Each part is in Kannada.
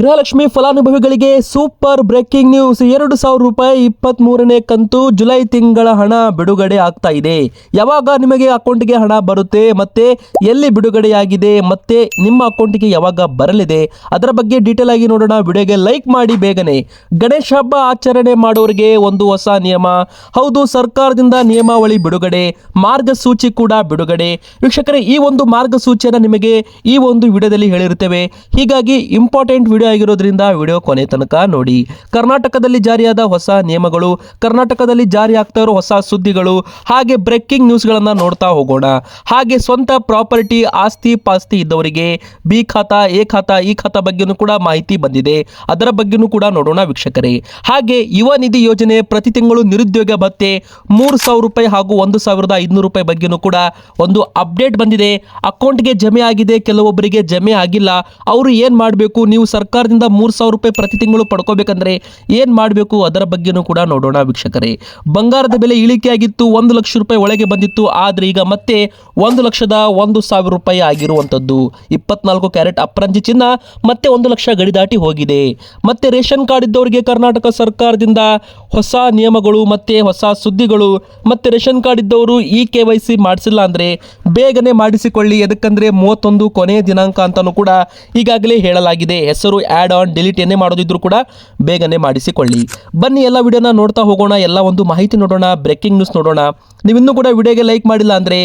ಗೃಹಲಕ್ಷ್ಮಿ ಫಲಾನುಭವಿಗಳಿಗೆ ಸೂಪರ್ ಬ್ರೇಕಿಂಗ್ ನ್ಯೂಸ್. ಎರಡು ಸಾವಿರ ರೂಪಾಯಿ ಇಪ್ಪತ್ತ್ ಮೂರನೇ ಕಂತು ಜುಲೈ ತಿಂಗಳ ಹಣ ಬಿಡುಗಡೆ ಆಗ್ತಾ ಇದೆ. ಯಾವಾಗ ನಿಮಗೆ ಅಕೌಂಟ್ಗೆ ಹಣ ಬರುತ್ತೆ, ಮತ್ತೆ ಎಲ್ಲಿ ಬಿಡುಗಡೆಯಾಗಿದೆ, ಮತ್ತೆ ನಿಮ್ಮ ಅಕೌಂಟ್ಗೆ ಯಾವಾಗ ಬರಲಿದೆ, ಅದರ ಬಗ್ಗೆ ಡೀಟೇಲ್ ಆಗಿ ನೋಡೋಣ. ವಿಡಿಯೋಗೆ ಲೈಕ್ ಮಾಡಿ ಬೇಗನೆ. ಗಣೇಶ ಹಬ್ಬ ಆಚರಣೆ ಮಾಡೋರಿಗೆ ಒಂದು ಹೊಸ ನಿಯಮ. ಹೌದು, ಸರ್ಕಾರದಿಂದ ನಿಯಮಾವಳಿ ಬಿಡುಗಡೆ, ಮಾರ್ಗಸೂಚಿ ಕೂಡ ಬಿಡುಗಡೆ. ವೀಕ್ಷಕರೇ, ಈ ಒಂದು ಮಾರ್ಗಸೂಚಿಯನ್ನು ನಿಮಗೆ ಈ ಒಂದು ವಿಡಿಯೋದಲ್ಲಿ ಹೇಳಿರುತ್ತೇವೆ. ಹೀಗಾಗಿ ಇಂಪಾರ್ಟೆಂಟ್ ವಿಡಿಯೋ ಆಗಿರೋದ್ರಿಂದ ವಿಡಿಯೋ ಕೊನೆ ತನಕ ನೋಡಿ. ಕರ್ನಾಟಕದಲ್ಲಿ ಜಾರಿಯಾದ ಹೊಸ ನಿಯಮಗಳು, ಕರ್ನಾಟಕದಲ್ಲಿ ಜಾರಿ ಆಗ್ತಾ ಇರೋ ಹೊಸ ಸುದ್ದಿಗಳು, ಹಾಗೆ ಬ್ರೇಕಿಂಗ್ ನ್ಯೂಸ್ಗಳನ್ನು ನೋಡ್ತಾ ಹೋಗೋಣ. ಹಾಗೆ ಸ್ವಂತ ಪ್ರಾಪರ್ಟಿ, ಆಸ್ತಿ ಪಾಸ್ತಿ ಇದ್ದವರಿಗೆ ಬಿ ಖಾತಾ, ಎ ಖಾತಾ ಈ ಖಾತಾ ಬಗ್ಗೆನೂ ಕೂಡ ಮಾಹಿತಿ ಬಂದಿದೆ. ಅದರ ಬಗ್ಗೆನೂ ಕೂಡ ನೋಡೋಣ ವೀಕ್ಷಕರೇ. ಹಾಗೆ ಯುವ ನಿಧಿ ಯೋಜನೆ ಪ್ರತಿ ತಿಂಗಳು ನಿರುದ್ಯೋಗ ಭತ್ತೆ ಮೂರು ಸಾವಿರ ರೂಪಾಯಿ ಹಾಗೂ ಒಂದು ಸಾವಿರದ ಐದುನೂರು ರೂಪಾಯಿ ಬಗ್ಗೆನೂ ಕೂಡ ಒಂದು ಅಪ್ಡೇಟ್ ಬಂದಿದೆ. ಅಕೌಂಟ್ಗೆ ಜಮೆ ಆಗಿದೆ, ಕೆಲವೊಬ್ಬರಿಗೆ ಜಮೆ ಆಗಿಲ್ಲ. ಅವರು ಏನು ಮಾಡಬೇಕು? ನೀವು ಸರ್ಕಾರದಿಂದ ಮೂರು ಸಾವಿರ ರೂಪಾಯಿ ಪ್ರತಿ ತಿಂಗಳು ಪಡ್ಕೋಬೇಕಂದ್ರೆ ಏನು ಮಾಡಬೇಕು ಅದರ ಬಗ್ಗೆನೂ ಕೂಡ ನೋಡೋಣ ವೀಕ್ಷಕರೇ. ಬಂಗಾರದ ಬೆಲೆ ಇಳಿಕೆಯಾಗಿತ್ತು, ಒಂದು ಲಕ್ಷ ರೂಪಾಯಿ ಒಳಗೆ ಬಂದಿತ್ತು, ಆದರೆ ಈಗ ಮತ್ತೆ ಒಂದು ಲಕ್ಷದ ಒಂದು ಸಾವಿರ ರೂಪಾಯಿ ಆಗಿರುವಂಥದ್ದು. ಇಪ್ಪತ್ನಾಲ್ಕು ಕ್ಯಾರೆಟ್ ಅಪ್ರಂಜಿ ಚಿನ್ನ, ಮತ್ತೆ ಒಂದು ಲಕ್ಷ ಗಡಿ ದಾಟಿ ಹೋಗಿದೆ. ಮತ್ತೆ ರೇಷನ್ ಕಾರ್ಡ್ ಇದ್ದವರಿಗೆ ಕರ್ನಾಟಕ ಸರ್ಕಾರದಿಂದ ಹೊಸ ನಿಯಮಗಳು, ಮತ್ತೆ ಹೊಸ ಸುದ್ದಿಗಳು, ಮತ್ತೆ ರೇಷನ್ ಕಾರ್ಡ್ ಇದ್ದವರು ಈ ಕೆ ವೈ ಸಿ ಮಾಡಿಸಿಲ್ಲ ಅಂದರೆ ಬೇಗನೆ ಮಾಡಿಸಿಕೊಳ್ಳಿ. ಎದಕ್ಕಂದ್ರೆ ಮೂವತ್ತೊಂದು ಕೊನೆಯ ದಿನಾಂಕ ಅಂತಲೂ ಕೂಡ ಈಗಾಗಲೇ ಹೇಳಲಾಗಿದೆ. ಹೆಸರು ಆ್ಯಡ್ ಆನ್ ಡಿಲೀಟ್ ಏನೇ ಮಾಡೋದಿದ್ರು ಕೂಡ ಬೇಗನೆ ಮಾಡಿಸಿಕೊಳ್ಳಿ. ಬನ್ನಿ, ಎಲ್ಲ ವಿಡಿಯೋನ ನೋಡ್ತಾ ಹೋಗೋಣ, ಎಲ್ಲ ಒಂದು ಮಾಹಿತಿ ನೋಡೋಣ ಬ್ರೇಕಿಂಗ್ ನ್ಯೂಸ್ ನೋಡೋಣ. ನೀವಿನ್ನೂ ಕೂಡ ವಿಡಿಯೋಗೆ ಲೈಕ್ ಮಾಡಿಲ್ಲ ಅಂದರೆ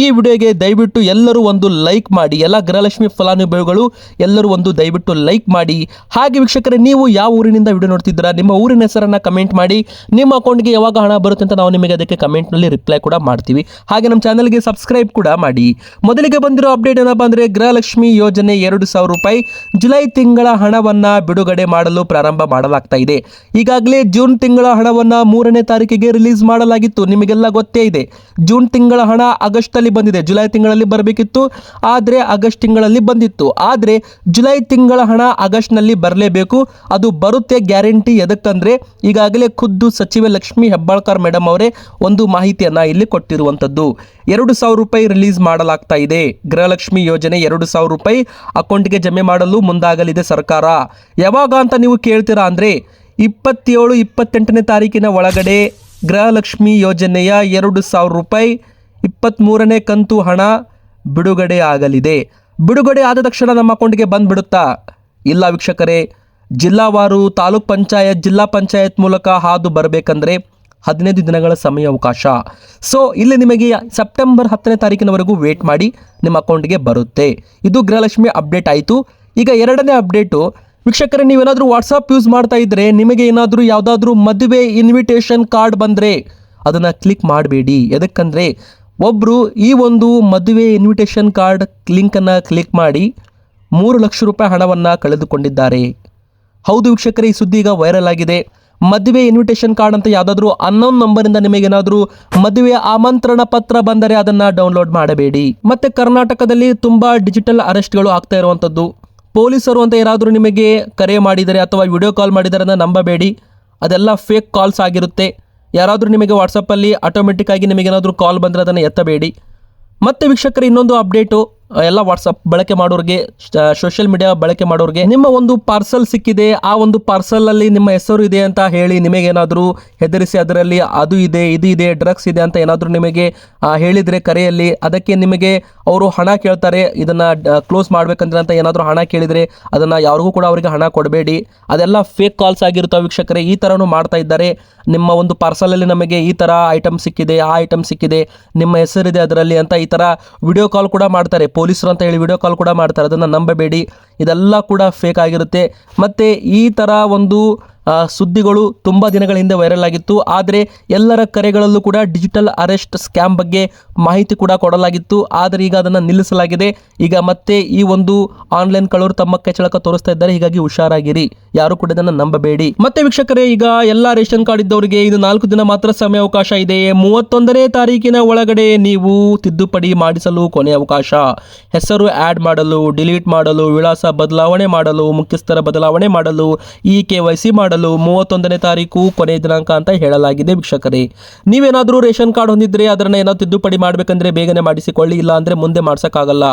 ಈ ವಿಡಿಯೋಗೆ ದಯವಿಟ್ಟು ಎಲ್ಲರೂ ಒಂದು ಲೈಕ್ ಮಾಡಿ, ಎಲ್ಲ ಗೃಹಲಕ್ಷ್ಮಿ ಫಲಾನುಭವಿಗಳು ಎಲ್ಲರೂ ಒಂದು ದಯವಿಟ್ಟು ಲೈಕ್ ಮಾಡಿ. ಹಾಗೆ ವೀಕ್ಷಕರೇ, ನೀವು ಯಾವ ಊರಿನಿಂದ ವಿಡಿಯೋ ನೋಡ್ತಿದ್ದೀರಾ, ನಿಮ್ಮ ಊರಿನ ಹೆಸರನ್ನು ಕಮೆಂಟ್ ಮಾಡಿ. ನಿಮ್ಮ ಅಕೌಂಟ್ಗೆ ಯಾವಾಗ ಹಣ ಬರುತ್ತೆ ಅಂತ ನಾವು ನಿಮಗೆ ಅದಕ್ಕೆ ಕಮೆಂಟ್ನಲ್ಲಿ ರಿಪ್ಲೈ ಕೂಡ ಮಾಡ್ತೀವಿ. ಹಾಗೆ ನಮ್ಮ ಚಾನಲ್ಗೆ ಸಬ್ಸ್ಕ್ರೈಬ್ ಕೂಡ ಮಾಡಿ. ಮೊದಲಿಗೆ ಬಂದಿರೋ ಅಪ್ಡೇಟ್ ಏನಪ್ಪ ಅಂದರೆ ಗೃಹಲಕ್ಷ್ಮಿ ಯೋಜನೆ ಎರಡು ಸಾವಿರ ರೂಪಾಯಿ. ಜುಲೈ ತಿಂಗಳ ಹಣವನ್ನು ಬಿಡುಗಡೆ ಮಾಡಲು ಪ್ರಾರಂಭ ಮಾಡಲಾಗ್ತಾ ಇದೆ. ಈಗಾಗಲೇ ಜೂನ್ ತಿಂಗಳ ಹಣವನ್ನು ಮೂರನೇ ತಾರೀಕಿಗೆ ರಿಲೀಸ್ ಮಾಡಲಾಗಿತ್ತು. ನಿಮಗೆಲ್ಲ ಗೊತ್ತೇ ಇದೆ. ಜೂನ್ ತಿಂಗಳ ಹಣ ಆಗಸ್ಟಲ್ಲಿ ಬಂದಿದೆ. ಜುಲೈ ತಿಂಗಳಲ್ಲಿ ಬರಬೇಕಿತ್ತು. ಆದರೆ ಆಗಸ್ಟ್ ತಿಂಗಳಲ್ಲಿ ಬಂದಿತ್ತು. ಆದರೆ ಜುಲೈ ತಿಂಗಳ ಹಣ ಆಗಸ್ಟ್ನಲ್ಲಿ ಬರಲೇಬೇಕು. ಅದು ಬರುತ್ತೆ ಗ್ಯಾರಂಟಿ ಎದಕ್ಕಂದ್ರೆ ಈಗಾಗಲೇ ಖುದ್ದು ಸಚಿವೆ ಲಕ್ಷ್ಮಿ ಹೆಬ್ಬಾಳ್ಕರ್ ಮೇಡಮ್ ಅವರೇ ಒಂದು ಮಾಹಿತಿಯನ್ನ ಇಲ್ಲಿ ಕೊಟ್ಟಿರುವಂಥದ್ದು ಎರಡು ಸಾವಿರ ರೂಪಾಯಿ ರಿಲೀಸ್ ಮಾಡಲಾಗ್ತಾ ಇದೆ. ಗೃಹಲಕ್ಷ್ಮಿ ಯೋಜನೆ ಎರಡು ಸಾವಿರ ರೂಪಾಯಿ ಅಕೌಂಟ್ಗೆ ಜಮೆ ಮಾಡಲು ಮುಂದಾಗಲಿದೆ ಸರ್ಕಾರ. ಯಾವಾಗ ಅಂತ ನೀವು ಕೇಳ್ತೀರಾ ಅಂದರೆ ಇಪ್ಪತ್ತೇಳು, ಇಪ್ಪತ್ತೆಂಟನೇ ತಾರೀಕಿನ ಒಳಗಡೆ ಗೃಹಲಕ್ಷ್ಮಿ ಯೋಜನೆಯ ಎರಡು ಸಾವಿರ ರೂಪಾಯಿ ಇಪ್ಪತ್ತ್ಮೂರನೇ ಕಂತು ಹಣ ಬಿಡುಗಡೆ ಆಗಲಿದೆ. ಬಿಡುಗಡೆ ಆದ ತಕ್ಷಣ ನಮ್ಮ ಅಕೌಂಟ್ಗೆ ಬಂದುಬಿಡುತ್ತಾ? ಇಲ್ಲ ವೀಕ್ಷಕರೇ, ಜಿಲ್ಲಾವಾರು ತಾಲೂಕ್ ಪಂಚಾಯತ್, ಜಿಲ್ಲಾ ಪಂಚಾಯತ್ ಮೂಲಕ ಹಾದು ಬರಬೇಕಂದ್ರೆ ಹದಿನೈದು ದಿನಗಳ ಸಮಯ ಅವಕಾಶ. ಸೊ ಇಲ್ಲಿ ನಿಮಗೆ ಸೆಪ್ಟೆಂಬರ್ ಹತ್ತನೇ ತಾರೀಕಿನವರೆಗೂ ವೇಟ್ ಮಾಡಿ ನಿಮ್ಮ ಅಕೌಂಟ್ಗೆ ಬರುತ್ತೆ. ಇದು ಗೃಹಲಕ್ಷ್ಮಿ ಅಪ್ಡೇಟ್ ಆಯಿತು. ಈಗ ಎರಡನೇ ಅಪ್ಡೇಟು ವೀಕ್ಷಕರೇ, ನೀವೇನಾದರೂ ವಾಟ್ಸಪ್ ಯೂಸ್ ಮಾಡ್ತಾ ಇದ್ದರೆ ನಿಮಗೆ ಏನಾದರೂ ಯಾವುದಾದ್ರೂ ಮದುವೆ ಇನ್ವಿಟೇಷನ್ ಕಾರ್ಡ್ ಬಂದರೆ ಅದನ್ನು ಕ್ಲಿಕ್ ಮಾಡಬೇಡಿ. ಯಾಕಂದರೆ ಒಬ್ಬರು ಈ ಒಂದು ಮದುವೆ ಇನ್ವಿಟೇಷನ್ ಕಾರ್ಡ್ ಲಿಂಕನ್ನು ಕ್ಲಿಕ್ ಮಾಡಿ ಮೂರು ಲಕ್ಷ ರೂಪಾಯಿ ಹಣವನ್ನು ಕಳೆದುಕೊಂಡಿದ್ದಾರೆ. ಹೌದು ವೀಕ್ಷಕರೇ, ಈ ಸುದ್ದಿ ಈಗ ವೈರಲ್ ಆಗಿದೆ. ಮದುವೆ ಇನ್ವಿಟೇಷನ್ ಕಾರ್ಡ್ ಅಂತ ಯಾವುದಾದ್ರೂ ಅನ್ನೋನ್ ನಂಬರಿಂದ ನಿಮಗೇನಾದರೂ ಮದುವೆ ಆಮಂತ್ರಣ ಪತ್ರ ಬಂದರೆ ಅದನ್ನು ಡೌನ್ಲೋಡ್ ಮಾಡಬೇಡಿ. ಮತ್ತೆ ಕರ್ನಾಟಕದಲ್ಲಿ ತುಂಬ ಡಿಜಿಟಲ್ ಅರೆಸ್ಟ್ಗಳು ಆಗ್ತಾ ಇರುವಂಥದ್ದು. ಪೊಲೀಸರು ಅಂತ ಯಾರಾದರೂ ನಿಮಗೆ ಕರೆ ಮಾಡಿದರೆ ಅಥವಾ ವಿಡಿಯೋ ಕಾಲ್ ಮಾಡಿದರೆ ಅದನ್ನು ನಂಬಬೇಡಿ. ಅದೆಲ್ಲ ಫೇಕ್ ಕಾಲ್ಸ್ ಆಗಿರುತ್ತೆ. ಯಾರಾದರೂ ನಿಮಗೆ ವಾಟ್ಸಪ್ಪಲ್ಲಿ ಆಟೋಮೆಟಿಕ್ ಆಗಿ ನಿಮಗೇನಾದರೂ ಕಾಲ್ ಬಂದರೆ ಅದನ್ನು ಎತ್ತಬೇಡಿ. ಮತ್ತೆ ವೀಕ್ಷಕರ, ಇನ್ನೊಂದು ಅಪ್ಡೇಟು ಎಲ್ಲ ವಾಟ್ಸಪ್ ಬಳಕೆ ಮಾಡೋರಿಗೆ ಸೋಷಿಯಲ್ ಮೀಡಿಯಾ ಬಳಕೆ ಮಾಡೋರಿಗೆ ನಿಮ್ಮ ಒಂದು ಪಾರ್ಸಲ್ ಸಿಕ್ಕಿದೆ, ಆ ಒಂದು ಪಾರ್ಸಲಲ್ಲಿ ನಿಮ್ಮ ಹೆಸರು ಇದೆ ಅಂತ ಹೇಳಿ ನಿಮಗೇನಾದರೂ ಹೆದರಿಸಿ ಅದರಲ್ಲಿ ಅದು ಇದೆ, ಇದು ಇದೆ ಡ್ರಗ್ಸ್ ಇದೆ ಅಂತ ಏನಾದರೂ ನಿಮಗೆ ಹೇಳಿದರೆ ಕರೆಯಲ್ಲಿ, ಅದಕ್ಕೆ ನಿಮಗೆ ಅವರು ಹಣ ಕೇಳ್ತಾರೆ, ಇದನ್ನು ಕ್ಲೋಸ್ ಮಾಡ್ಬೇಕಂದ್ರೆ ಅಂತ ಏನಾದರೂ ಹಣ ಕೇಳಿದರೆ ಅದನ್ನು ಯಾರಿಗೂ ಕೂಡ ಅವರಿಗೆ ಹಣ ಕೊಡಬೇಡಿ. ಅದೆಲ್ಲ ಫೇಕ್ ಕಾಲ್ಸ್ ಆಗಿರುತ್ತೆ ವೀಕ್ಷಕರೇ, ಈ ಥರನೂ ಮಾಡ್ತಾ ಇದ್ದಾರೆ. ನಿಮ್ಮ ಒಂದು ಪಾರ್ಸಲಲ್ಲಿ ನಮಗೆ ಈ ಥರ ಐಟಮ್ ಸಿಕ್ಕಿದೆ, ಆ ಐಟಮ್ ಸಿಕ್ಕಿದೆ, ನಿಮ್ಮ ಹೆಸರಿದೆ ಅದರಲ್ಲಿ ಅಂತ ಈ ಥರ ವಿಡಿಯೋ ಕಾಲ್ ಕೂಡ ಮಾಡ್ತಾರೆ. ಪೊಲೀಸರು ಅಂತ ಹೇಳಿ ವಿಡಿಯೋ ಕಾಲ್ ಕೂಡ ಮಾಡ್ತಾರೆ ಅದನ್ನು ನಂಬಬೇಡಿ. ಇದೆಲ್ಲ ಕೂಡ ಫೇಕ್ ಆಗಿರುತ್ತೆ. ಮತ್ತು ಈ ಥರ ಒಂದು ಸುದ್ದಿಗಳು ತುಂಬ ದಿನಗಳ ಹಿಂದೆ ವೈರಲ್ ಆಗಿತ್ತು. ಆದರೆ ಎಲ್ಲರ ಕರೆಗಳಲ್ಲೂ ಕೂಡ ಡಿಜಿಟಲ್ ಅರೆಸ್ಟ್ ಸ್ಕ್ಯಾಮ್ ಬಗ್ಗೆ ಮಾಹಿತಿ ಕೂಡ ಕೊಡಲಾಗಿತ್ತು. ಆದರೆ ಈಗ ಅದನ್ನು ನಿಲ್ಲಿಸಲಾಗಿದೆ. ಈಗ ಮತ್ತೆ ಈ ಒಂದು ಆನ್ಲೈನ್ ಕಳವರು ತಮ್ಮ ಕೆಚಳಕ ತೋರಿಸ್ತಾ ಇದ್ದಾರೆ. ಹೀಗಾಗಿ ಹುಷಾರಾಗಿರಿ. ಯಾರು ಕೂಡ ಇದನ್ನು ನಂಬಬೇಡಿ. ಮತ್ತೆ ವೀಕ್ಷಕರೇ, ಈಗ ಎಲ್ಲ ರೇಷನ್ ಕಾರ್ಡ್ ಇದ್ದವರಿಗೆ ಇದು ನಾಲ್ಕು ದಿನ ಮಾತ್ರ ಸಮಯ ಅವಕಾಶ ಇದೆ. ಮೂವತ್ತೊಂದನೇ ತಾರೀಕಿನ ಒಳಗಡೆ ನೀವು ತಿದ್ದುಪಡಿ ಮಾಡಿಸಲು ಕೊನೆ ಅವಕಾಶ. ಹೆಸರು ಆ್ಯಡ್ ಮಾಡಲು ಡಿಲೀಟ್ ಮಾಡಲು, ವಿಳಾಸ ಬದಲಾವಣೆ ಮಾಡಲು, ಮುಖ್ಯಸ್ಥರ ಬದಲಾವಣೆ ಮಾಡಲು ಇ ಕೆ ವೈ ಸಿ ಮಾಡಲು ಮಾಡಲು ಮೂವತ್ತೊಂದನೇ ತಾರೀಕು ಕೊನೆಯ ದಿನಾಂಕ ಅಂತ ಹೇಳಲಾಗಿದೆ ವೀಕ್ಷಕರೇ. ನೀವೇನಾದರೂ ರೇಷನ್ ಕಾರ್ಡ್ ಹೊಂದಿದ್ರೆ ಅದನ್ನು ಏನೋ ತಿದ್ದುಪಡಿ ಮಾಡಬೇಕಂದ್ರೆ ಬೇಗನೆ ಮಾಡಿಸಿಕೊಳ್ಳಿ ಇಲ್ಲ ಅಂದರೆ ಮುಂದೆ ಮಾಡ್ಸೋಕ್ಕಾಗಲ್ಲ.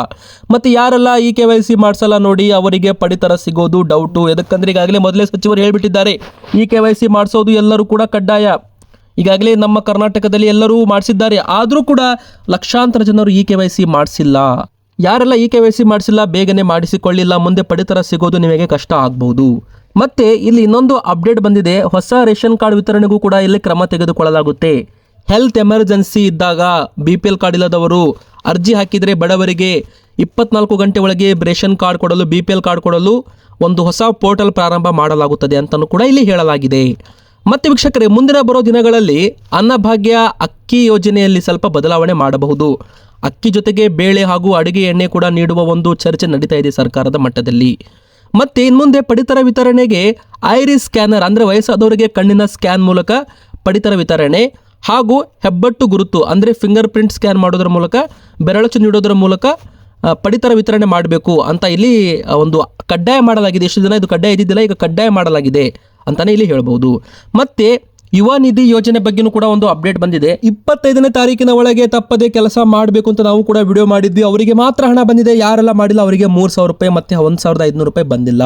ಮತ್ತು ಯಾರೆಲ್ಲ ಇ ಕೆ ವೈ ಸಿ ಮಾಡಿಸಲ್ಲ ನೋಡಿ, ಅವರಿಗೆ ಪಡಿತರ ಸಿಗೋದು ಡೌಟು ಎದಕ್ಕಂದ್ರೆ ಈಗಾಗಲೇ ಮೊದಲೇ ಸಚಿವರು ಹೇಳಿಬಿಟ್ಟಿದ್ದಾರೆ, ಈ ಕೆ ವೈ ಸಿ ಮಾಡಿಸೋದು ಎಲ್ಲರೂ ಕೂಡ ಕಡ್ಡಾಯ. ಈಗಾಗಲೇ ನಮ್ಮ ಕರ್ನಾಟಕದಲ್ಲಿ ಎಲ್ಲರೂ ಮಾಡಿಸಿದ್ದಾರೆ, ಆದರೂ ಕೂಡ ಲಕ್ಷಾಂತರ ಜನರು ಇ ಕೆ ವೈ ಸಿ ಮಾಡಿಸಿಲ್ಲ. ಯಾರೆಲ್ಲ ಇ ಕೆ ವೈ ಸಿ ಮಾಡಿಸಿಲ್ಲ, ಬೇಗನೆ ಮಾಡಿಸಿಕೊಳ್ಳಿಲ್ಲ, ಮುಂದೆ ಪಡಿತರ ಸಿಗೋದು ನಿಮಗೆ ಕಷ್ಟ ಆಗ್ಬೋದು. ಮತ್ತೆ ಇಲ್ಲಿ ಇನ್ನೊಂದು ಅಪ್ಡೇಟ್ ಬಂದಿದೆ. ಹೊಸ ರೇಷನ್ ಕಾರ್ಡ್ ವಿತರಣೆಗೂ ಕೂಡ ಇಲ್ಲಿ ಕ್ರಮ ತೆಗೆದುಕೊಳ್ಳಲಾಗುತ್ತೆ. ಹೆಲ್ತ್ ಎಮರ್ಜೆನ್ಸಿ ಇದ್ದಾಗ ಬಿ ಪಿ ಎಲ್ ಕಾರ್ಡ್ ಇಲ್ಲದವರು ಅರ್ಜಿ ಹಾಕಿದರೆ ಬಡವರಿಗೆ ಇಪ್ಪತ್ನಾಲ್ಕು ಗಂಟೆ ಒಳಗೆ ರೇಷನ್ ಕಾರ್ಡ್ ಕೊಡಲು ಬಿ ಪಿ ಎಲ್ ಕಾರ್ಡ್ ಕೊಡಲು ಒಂದು ಹೊಸ ಪೋರ್ಟಲ್ ಪ್ರಾರಂಭ ಮಾಡಲಾಗುತ್ತದೆ ಅಂತಲೂ ಕೂಡ ಇಲ್ಲಿ ಹೇಳಲಾಗಿದೆ. ಮತ್ತೆ ವೀಕ್ಷಕರೇ, ಮುಂದಿನ ಬರೋ ದಿನಗಳಲ್ಲಿ ಅನ್ನಭಾಗ್ಯ ಅಕ್ಕಿ ಯೋಜನೆಯಲ್ಲಿ ಸ್ವಲ್ಪ ಬದಲಾವಣೆ ಮಾಡಬಹುದು. ಅಕ್ಕಿ ಜೊತೆಗೆ ಬೇಳೆ ಹಾಗೂ ಅಡುಗೆ ಎಣ್ಣೆ ಕೂಡ ನೀಡುವ ಒಂದು ಚರ್ಚೆ ನಡೀತಾ ಇದೆ ಸರ್ಕಾರದ ಮಟ್ಟದಲ್ಲಿ. ಮತ್ತೆ ಇನ್ಮುಂದೆ ಪಡಿತರ ವಿತರಣೆಗೆ ಐರಿಸ್ ಸ್ಕ್ಯಾನರ್ ಅಂದರೆ ವಯಸ್ಸಾದವರಿಗೆ ಕಣ್ಣಿನ ಸ್ಕ್ಯಾನ್ ಮೂಲಕ ಪಡಿತರ ವಿತರಣೆ ಹಾಗೂ ಹೆಬ್ಬಟ್ಟು ಗುರುತು ಅಂದರೆ ಫಿಂಗರ್ ಪ್ರಿಂಟ್ ಸ್ಕ್ಯಾನ್ ಮಾಡೋದ್ರ ಮೂಲಕ ಬೆರಳಚು ನೀಡೋದ್ರ ಮೂಲಕ ಪಡಿತರ ವಿತರಣೆ ಮಾಡಬೇಕು ಅಂತ ಇಲ್ಲಿ ಒಂದು ಕಡ್ಡಾಯ ಮಾಡಲಾಗಿದೆ. ಎಷ್ಟು ದಿನ ಇದು ಕಡ್ಡಾಯ ಇದ್ದಿದ್ದಿಲ್ಲ, ಈಗ ಕಡ್ಡಾಯ ಮಾಡಲಾಗಿದೆ ಅಂತಲೇ ಇಲ್ಲಿ ಹೇಳ್ಬೋದು. ಮತ್ತೆ ಯುವ ನಿಧಿ ಯೋಜನೆ ಬಗ್ಗೆನೂ ಕೂಡ ಒಂದು ಅಪ್ಡೇಟ್ ಬಂದಿದೆ. ಇಪ್ಪತ್ತೈದನೇ ತಾರೀಕಿನ ಒಳಗೆ ತಪ್ಪದೆ ಕೆಲಸ ಮಾಡಬೇಕು ಅಂತ ನಾವು ಕೂಡ ವಿಡಿಯೋ ಮಾಡಿದ್ವಿ. ಅವರಿಗೆ ಮಾತ್ರ ಹಣ ಬಂದಿದೆ, ಯಾರೆಲ್ಲ ಮಾಡಿಲ್ಲ ಅವರಿಗೆ ಮೂರು ಸಾವಿರ ರೂಪಾಯಿ ಮತ್ತೆ ಒಂದು ಸಾವಿರದ ಐದುನೂರು ರೂಪಾಯಿ ಬಂದಿಲ್ಲ.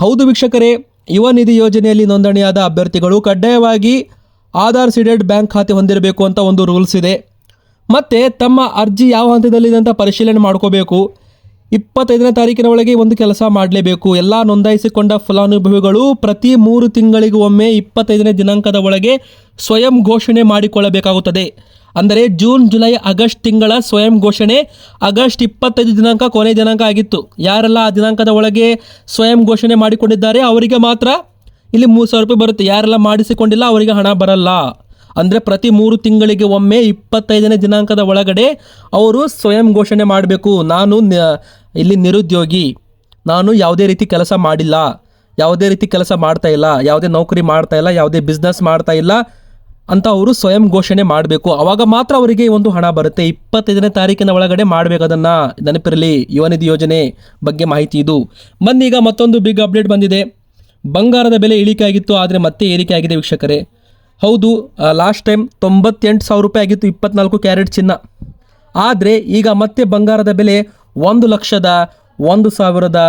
ಹೌದು ವೀಕ್ಷಕರೇ, ಯುವ ನಿಧಿ ಯೋಜನೆಯಲ್ಲಿ ನೋಂದಣಿಯಾದ ಅಭ್ಯರ್ಥಿಗಳು ಕಡ್ಡಾಯವಾಗಿ ಆಧಾರ್ ಸಿಡೆಡ್ ಬ್ಯಾಂಕ್ ಖಾತೆ ಹೊಂದಿರಬೇಕು ಅಂತ ಒಂದು ರೂಲ್ಸ್ ಇದೆ. ಮತ್ತು ತಮ್ಮ ಅರ್ಜಿ ಯಾವ ಹಂತದಲ್ಲಿದೆ ಅಂತ ಪರಿಶೀಲನೆ ಮಾಡ್ಕೋಬೇಕು. ಇಪ್ಪತ್ತೈದನೇ ತಾರೀಕಿನ ಒಳಗೆ ಒಂದು ಕೆಲಸ ಮಾಡಲೇಬೇಕು. ಎಲ್ಲ ನೋಂದಾಯಿಸಿಕೊಂಡ ಫಲಾನುಭವಿಗಳು ಪ್ರತಿ ಮೂರು ತಿಂಗಳಿಗೂ ಒಮ್ಮೆ ಇಪ್ಪತ್ತೈದನೇ ದಿನಾಂಕದ ಒಳಗೆ ಸ್ವಯಂ ಘೋಷಣೆ ಮಾಡಿಕೊಳ್ಳಬೇಕಾಗುತ್ತದೆ. ಅಂದರೆ ಜೂನ್, ಜುಲೈ, ಆಗಸ್ಟ್ ತಿಂಗಳ ಸ್ವಯಂ ಘೋಷಣೆ, ಆಗಸ್ಟ್ ಇಪ್ಪತ್ತೈದು ದಿನಾಂಕ ಕೊನೆ ದಿನಾಂಕ ಆಗಿತ್ತು. ಯಾರೆಲ್ಲ ಆ ದಿನಾಂಕದ ಒಳಗೆ ಸ್ವಯಂ ಘೋಷಣೆ ಮಾಡಿಕೊಂಡಿದ್ದಾರೆ, ಅವರಿಗೆ ಮಾತ್ರ ಇಲ್ಲಿ ಮೂರು ಸಾವಿರ ರೂಪಾಯಿ ಬರುತ್ತೆ. ಯಾರೆಲ್ಲ ಮಾಡಿಸಿಕೊಂಡಿಲ್ಲ, ಅವರಿಗೆ ಹಣ ಬರಲ್ಲ. ಅಂದರೆ ಪ್ರತಿ ಮೂರು ತಿಂಗಳಿಗೆ ಒಮ್ಮೆ ಇಪ್ಪತ್ತೈದನೇ ದಿನಾಂಕದ ಒಳಗಡೆ ಅವರು ಸ್ವಯಂ ಘೋಷಣೆ ಮಾಡಬೇಕು. ನಾನು ಇಲ್ಲಿ ನಿರುದ್ಯೋಗಿ. ನಾನು ಯಾವುದೇ ರೀತಿ ಕೆಲಸ ಮಾಡಿಲ್ಲ. ಯಾವುದೇ ರೀತಿ ಕೆಲಸ ಮಾಡ್ತಾ ಇಲ್ಲ. ಯಾವುದೇ ನೌಕರಿ ಮಾಡ್ತಾ ಇಲ್ಲ. ಯಾವುದೇ ಬಿಸ್ನೆಸ್ ಮಾಡ್ತಾ ಇಲ್ಲ ಅಂತ ಅವರು ಸ್ವಯಂ ಘೋಷಣೆ ಮಾಡಬೇಕು. ಅವಾಗ ಮಾತ್ರ ಅವರಿಗೆ ಒಂದು ಹಣ ಬರುತ್ತೆ. ಇಪ್ಪತ್ತೈದನೇ ತಾರೀಕಿನ ಒಳಗಡೆ ಮಾಡಬೇಕು ಅದನ್ನು. ನೆನಪಿರಲಿ ಯುವನಿಧಿ ಯೋಜನೆ ಬಗ್ಗೆ ಮಾಹಿತಿ ಇದು. ಬನ್ನೀಗ ಮತ್ತೊಂದು ಬಿಗ್ ಅಪ್ಡೇಟ್ ಬಂದಿದೆ. ಬಂಗಾರದ ಬೆಲೆ ಇಳಿಕೆ ಆಗಿತ್ತು ಆದರೆ ಮತ್ತೆ ಏರಿಕೆ ಆಗಿದೆ ವೀಕ್ಷಕರೇ. ಹೌದು ಲಾಸ್ಟ್ ಟೈಮ್ ತೊಂಬತ್ತೆಂಟು ಸಾವಿರ ರೂಪಾಯಿ ಆಗಿತ್ತು, ಇಪ್ಪತ್ನಾಲ್ಕು ಕ್ಯಾರೆಟ್ ಚಿನ್ನ. ಆದರೆ ಈಗ ಮತ್ತೆ ಬಂಗಾರದ ಬೆಲೆ ಒಂದು ಲಕ್ಷದ ಒಂದು ಸಾವಿರದ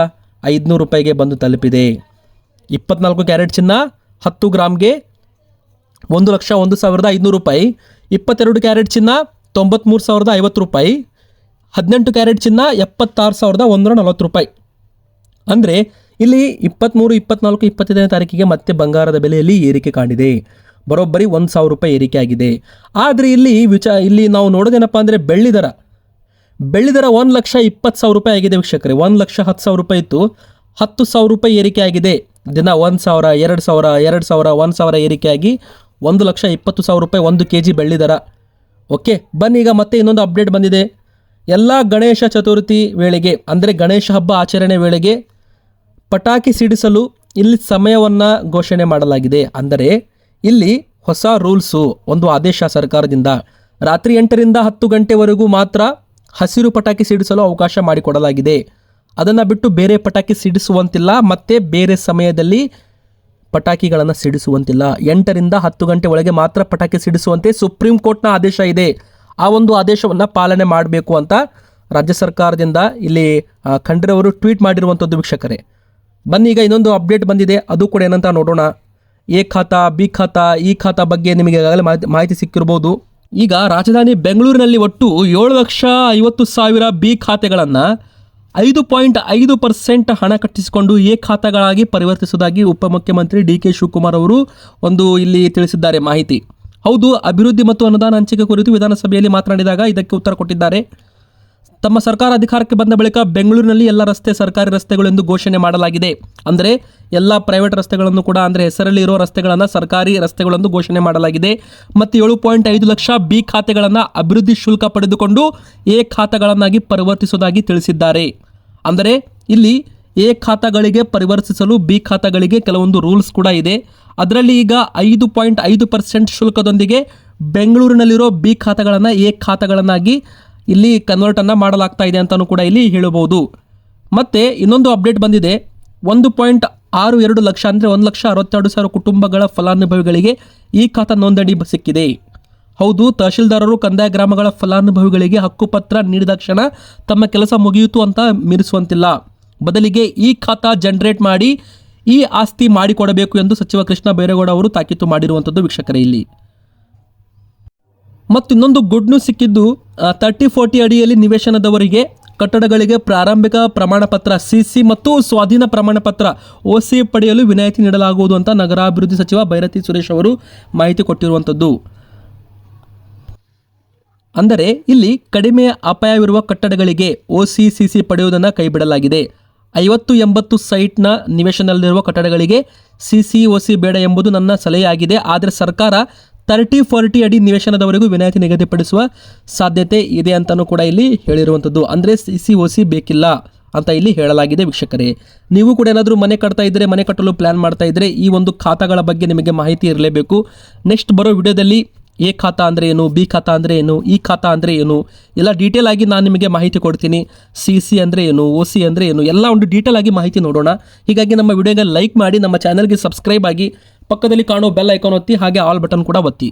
ಐದುನೂರು ರೂಪಾಯಿಗೆ ಬಂದು ತಲುಪಿದೆ. ಇಪ್ಪತ್ನಾಲ್ಕು ಕ್ಯಾರೆಟ್ ಚಿನ್ನ ಹತ್ತು ಗ್ರಾಮ್ಗೆ ಒಂದು ಲಕ್ಷ ಒಂದು ಸಾವಿರದ ಐದುನೂರು ರೂಪಾಯಿ. ಇಪ್ಪತ್ತೆರಡು ಕ್ಯಾರೆಟ್ ಚಿನ್ನ ತೊಂಬತ್ತ್ಮೂರು ಸಾವಿರದ ಐವತ್ತು ರೂಪಾಯಿ. ಹದಿನೆಂಟು ಕ್ಯಾರೆಟ್ ಚಿನ್ನ ಎಪ್ಪತ್ತಾರು ಸಾವಿರದ ಒಂದೂರ ನಲವತ್ತು ರೂಪಾಯಿ. ಅಂದರೆ ಇಲ್ಲಿ ಇಪ್ಪತ್ತ್ಮೂರು ಇಪ್ಪತ್ನಾಲ್ಕು, ಇಪ್ಪತ್ತೈದನೇ ತಾರೀಕಿಗೆ ಮತ್ತೆ ಬಂಗಾರದ ಬೆಲೆಯಲ್ಲಿ ಏರಿಕೆ ಕಾಣಿದೆ. ಬರೋಬ್ಬರಿ ಒಂದು ಸಾವಿರ ರೂಪಾಯಿ ಏರಿಕೆ ಆಗಿದೆ. ಆದರೆ ಇಲ್ಲಿ ವಿಚ, ಇಲ್ಲಿ ನಾವು ನೋಡೋದೇನಪ್ಪ ಅಂದರೆ ಬೆಳ್ಳಿ ದರ. ಬೆಳ್ಳಿ ದರ ಒಂದು ಲಕ್ಷ ಇಪ್ಪತ್ತು ಸಾವಿರ ರೂಪಾಯಿ ಆಗಿದೆ ವೀಕ್ಷಕರೇ. ಒಂದು ಲಕ್ಷ ಹತ್ತು ಸಾವಿರ ರೂಪಾಯಿ ಇತ್ತು. ಹತ್ತು ಸಾವಿರ ರೂಪಾಯಿ ಏರಿಕೆ ಆಗಿದೆ. ದಿನ ಒಂದು ಸಾವಿರ, ಎರಡು ಸಾವಿರ ಎರಡು ಸಾವಿರ, ಒಂದು ಸಾವಿರ ಏರಿಕೆಯಾಗಿ ಒಂದು ಲಕ್ಷ ಇಪ್ಪತ್ತು ಸಾವಿರ ರೂಪಾಯಿ ಒಂದು ಕೆ ಜಿ ಬೆಳ್ಳಿ ದರ. ಓಕೆ, ಬನ್ನಿ ಈಗ ಮತ್ತೆ ಇನ್ನೊಂದು ಅಪ್ಡೇಟ್ ಬಂದಿದೆ. ಎಲ್ಲ ಗಣೇಶ ಚತುರ್ಥಿ ವೇಳೆಗೆ, ಅಂದರೆ ಗಣೇಶ ಹಬ್ಬ ಆಚರಣೆ ವೇಳೆಗೆ ಪಟಾಕಿ ಸಿಡಿಸಲು ಇಲ್ಲಿ ಸಮಯವನ್ನು ಘೋಷಣೆ ಮಾಡಲಾಗಿದೆ. ಅಂದರೆ ಇಲ್ಲಿ ಹೊಸ ರೂಲ್ಸು, ಒಂದು ಆದೇಶ ಸರ್ಕಾರದಿಂದ. ರಾತ್ರಿ ಎಂಟರಿಂದ ಹತ್ತು ಗಂಟೆವರೆಗೂ ಮಾತ್ರ ಹಸಿರು ಪಟಾಕಿ ಸಿಡಿಸಲು ಅವಕಾಶ ಮಾಡಿಕೊಡಲಾಗಿದೆ. ಅದನ್ನು ಬಿಟ್ಟು ಬೇರೆ ಪಟಾಕಿ ಸಿಡಿಸುವಂತಿಲ್ಲ, ಮತ್ತು ಬೇರೆ ಸಮಯದಲ್ಲಿ ಪಟಾಕಿಗಳನ್ನು ಸಿಡಿಸುವಂತಿಲ್ಲ. ಎಂಟರಿಂದ ಹತ್ತು ಗಂಟೆ ಒಳಗೆ ಮಾತ್ರ ಪಟಾಕಿ ಸಿಡಿಸುವಂತೆ ಸುಪ್ರೀಂ ಕೋರ್ಟ್ನ ಆದೇಶ ಇದೆ. ಆ ಒಂದು ಆದೇಶವನ್ನು ಪಾಲನೆ ಮಾಡಬೇಕು ಅಂತ ರಾಜ್ಯ ಸರ್ಕಾರದಿಂದ ಇಲ್ಲಿ ಖಂಡ್ರೆ ಅವರು ಟ್ವೀಟ್ ಮಾಡಿರುವಂಥದ್ದು ವೀಕ್ಷಕರೇ. ಬನ್ನಿ, ಈಗ ಇನ್ನೊಂದು ಅಪ್ಡೇಟ್ ಬಂದಿದೆ. ಅದು ಕೂಡ ಏನಂತ ನೋಡೋಣ. ಎ ಖಾತಾ, ಬಿ ಖಾತಾ, ಈ ಖಾತಾ ಬಗ್ಗೆ ನಿಮಗೆ ಈಗಾಗಲೇ ಮಾಹಿತಿ ಮಾಹಿತಿ ಸಿಕ್ಕಿರ್ಬೋದು. ಈಗ ರಾಜಧಾನಿ ಬೆಂಗಳೂರಿನಲ್ಲಿ ಒಟ್ಟು ಏಳು ಲಕ್ಷ ಐವತ್ತು ಸಾವಿರ ಬಿ ಖಾತೆಗಳನ್ನು ಐದು ಪಾಯಿಂಟ್ ಐದು ಪರ್ಸೆಂಟ್ ಹಣ ಕಟ್ಟಿಸಿಕೊಂಡು ಎ ಖಾತೆಗಳಾಗಿ ಪರಿವರ್ತಿಸುವುದಾಗಿ ಉಪಮುಖ್ಯಮಂತ್ರಿ ಡಿ ಕೆ ಶಿವಕುಮಾರ್ ಅವರು ಒಂದು ಇಲ್ಲಿ ತಿಳಿಸಿದ್ದಾರೆ ಮಾಹಿತಿ. ಹೌದು, ಅಭಿವೃದ್ಧಿ ಮತ್ತು ಅನುದಾನ ಹಂಚಿಕೆ ಕುರಿತು ವಿಧಾನಸಭೆಯಲ್ಲಿ ಮಾತನಾಡಿದಾಗ ಇದಕ್ಕೆ ಉತ್ತರ ಕೊಟ್ಟಿದ್ದಾರೆ. ತಮ್ಮ ಸರ್ಕಾರ ಅಧಿಕಾರಕ್ಕೆ ಬಂದ ಬಳಿಕ ಬೆಂಗಳೂರಿನಲ್ಲಿ ಎಲ್ಲ ರಸ್ತೆ, ಸರ್ಕಾರಿ ರಸ್ತೆಗಳು ಎಂದು ಘೋಷಣೆ ಮಾಡಲಾಗಿದೆ. ಅಂದರೆ ಎಲ್ಲ ಪ್ರೈವೇಟ್ ರಸ್ತೆಗಳನ್ನು ಕೂಡ ಅಂದರೆ ಹೆಸರಲ್ಲಿ ಇರೋ ರಸ್ತೆಗಳನ್ನು ಸರ್ಕಾರಿ ರಸ್ತೆಗಳೆಂದು ಘೋಷಣೆ ಮಾಡಲಾಗಿದೆ. ಮತ್ತು ಏಳು ಪಾಯಿಂಟ್ ಐದು ಲಕ್ಷ ಬಿ ಖಾತೆಗಳನ್ನು ಅಭಿವೃದ್ಧಿ ಶುಲ್ಕ ಪಡೆದುಕೊಂಡು ಎ ಖಾತೆಗಳನ್ನಾಗಿ ಪರಿವರ್ತಿಸುವುದಾಗಿ ತಿಳಿಸಿದ್ದಾರೆ. ಅಂದರೆ ಇಲ್ಲಿ ಎ ಖಾತೆಗಳಿಗೆ ಪರಿವರ್ತಿಸಲು ಬಿ ಖಾತೆಗಳಿಗೆ ಕೆಲವೊಂದು ರೂಲ್ಸ್ ಕೂಡ ಇದೆ. ಅದರಲ್ಲಿ ಈಗ ಐದು ಪಾಯಿಂಟ್ ಐದು ಪರ್ಸೆಂಟ್ ಶುಲ್ಕದೊಂದಿಗೆ ಬೆಂಗಳೂರಿನಲ್ಲಿರೋ ಬಿ ಖಾತೆಗಳನ್ನು ಎ ಖಾತೆಗಳನ್ನಾಗಿ ಇಲ್ಲಿ ಕನ್ವರ್ಟನ್ನು ಮಾಡಲಾಗ್ತಾ ಇದೆ ಅಂತಲೂ ಕೂಡ ಇಲ್ಲಿ ಹೇಳಬಹುದು. ಮತ್ತು ಇನ್ನೊಂದು ಅಪ್ಡೇಟ್ ಬಂದಿದೆ. ಒಂದು ಪಾಯಿಂಟ್ ಆರು ಎರಡು ಲಕ್ಷ ಅಂದರೆ ಒಂದು ಲಕ್ಷ ಅರವತ್ತೆರಡು ಸಾವಿರ ಕುಟುಂಬಗಳ ಫಲಾನುಭವಿಗಳಿಗೆ ಈ ಖಾತಾ ನೋಂದಣಿ ಸಿಕ್ಕಿದೆ. ಹೌದು, ತಹಶೀಲ್ದಾರರು ಕಂದಾಯ ಗ್ರಾಮಗಳ ಫಲಾನುಭವಿಗಳಿಗೆ ಹಕ್ಕುಪತ್ರ ನೀಡಿದ ಕ್ಷಣ ತಮ್ಮ ಕೆಲಸ ಮುಗಿಯಿತು ಅಂತ ಮೀರಿಸುವಂತಿಲ್ಲ. ಬದಲಿಗೆ ಈ ಖಾತಾ ಜನರೇಟ್ ಮಾಡಿ ಈ ಆಸ್ತಿ ಮಾಡಿಕೊಡಬೇಕು ಎಂದು ಸಚಿವ ಕೃಷ್ಣ ಬೈರೇಗೌಡ ಅವರು ತಾಕೀತು ಮಾಡಿರುವಂಥದ್ದು ವೀಕ್ಷಕರೇ ಇಲ್ಲಿ. ಮತ್ತು ಇನ್ನೊಂದು ಗುಡ್ ನ್ಯೂಸ್ ಸಿಕ್ಕಿದ್ದು ತರ್ಟಿ ಫೋರ್ಟಿ ಅಡಿಯಲ್ಲಿ ನಿವೇಶನದವರಿಗೆ ಕಟ್ಟಡಗಳಿಗೆ ಪ್ರಾರಂಭಿಕ ಪ್ರಮಾಣ ಪತ್ರ ಸಿ ಸಿ ಮತ್ತು ಸ್ವಾಧೀನ ಪ್ರಮಾಣ ಪತ್ರ ಒ ಸಿ ಪಡೆಯಲು ವಿನಾಯಿತಿ ನೀಡಲಾಗುವುದು ಅಂತ ನಗರಾಭಿವೃದ್ಧಿ ಸಚಿವ ಭೈರತಿ ಸುರೇಶ್ ಅವರು ಮಾಹಿತಿ ಕೊಟ್ಟಿರುವಂಥದ್ದು. ಅಂದರೆ ಇಲ್ಲಿ ಕಡಿಮೆ ಅಪಾಯವಿರುವ ಕಟ್ಟಡಗಳಿಗೆ ಒ ಸಿಸಿ ಪಡೆಯುವುದನ್ನು ಕೈಬಿಡಲಾಗಿದೆ. ಐವತ್ತು ಎಂಬತ್ತು ಸೈಟ್ನ ನಿವೇಶನದಲ್ಲಿರುವ ಕಟ್ಟಡಗಳಿಗೆ ಸಿಸಿ ಓಸಿ ಬೇಡ ಎಂಬುದು ನನ್ನ ಸಲಹೆಯಾಗಿದೆ. ಆದರೆ ಸರ್ಕಾರ ತರ್ಟಿ ಫಾರ್ಟಿ ಅಡಿ ನಿವೇಶನದವರೆಗೂ ವಿನಾಯಿತಿ ನಿಗದಿಪಡಿಸುವ ಸಾಧ್ಯತೆ ಇದೆ ಅಂತಲೂ ಕೂಡ ಇಲ್ಲಿ ಹೇಳಿರುವಂಥದ್ದು. ಅಂದರೆ ಸಿ ಸಿ ಒ ಸಿ ಬೇಕಿಲ್ಲ ಅಂತ ಇಲ್ಲಿ ಹೇಳಲಾಗಿದೆ ವೀಕ್ಷಕರೇ. ನೀವು ಕೂಡ ಏನಾದರೂ ಮನೆ ಕಟ್ತಾ ಇದ್ದರೆ ಮನೆ ಕಟ್ಟಲು ಪ್ಲ್ಯಾನ್ ಮಾಡ್ತಾ ಇದ್ದರೆ ಈ ಒಂದು ಖಾತಾಗಳ ಬಗ್ಗೆ ನಿಮಗೆ ಮಾಹಿತಿ ಇರಲೇಬೇಕು. ನೆಕ್ಸ್ಟ್ ಬರೋ ವಿಡಿಯೋದಲ್ಲಿ ಎ ಖಾತಾ ಅಂದರೆ ಏನು, ಬಿ ಖಾತಾ ಅಂದರೆ ಏನು ಈ ಖಾತಾ ಅಂದರೆ ಏನು, ಎಲ್ಲ ಡೀಟೇಲ್ ಆಗಿ ನಾನು ನಿಮಗೆ ಮಾಹಿತಿ ಕೊಡ್ತೀನಿ. ಸಿ ಸಿ ಅಂದರೆ ಏನು ಒ ಸಿ ಅಂದರೆ ಏನು, ಎಲ್ಲ ಒಂದು ಡೀಟೇಲ್ ಆಗಿ ಮಾಹಿತಿ ನೋಡೋಣ. ಹೀಗಾಗಿ ನಮ್ಮ ವಿಡಿಯೋಗೆ ಲೈಕ್ ಮಾಡಿ, ನಮ್ಮ ಚಾನಲ್ಗೆ ಸಬ್ಸ್ಕ್ರೈಬ್ ಆಗಿ ಪಕ್ಕದಲ್ಲಿ ಕಾಣೋ ಬೆಲ್ ಐಕಾನ್ ಒತ್ತಿ ಹಾಗೆ ಆಲ್ ಬಟನ್ ಕೂಡ ಒತ್ತಿ.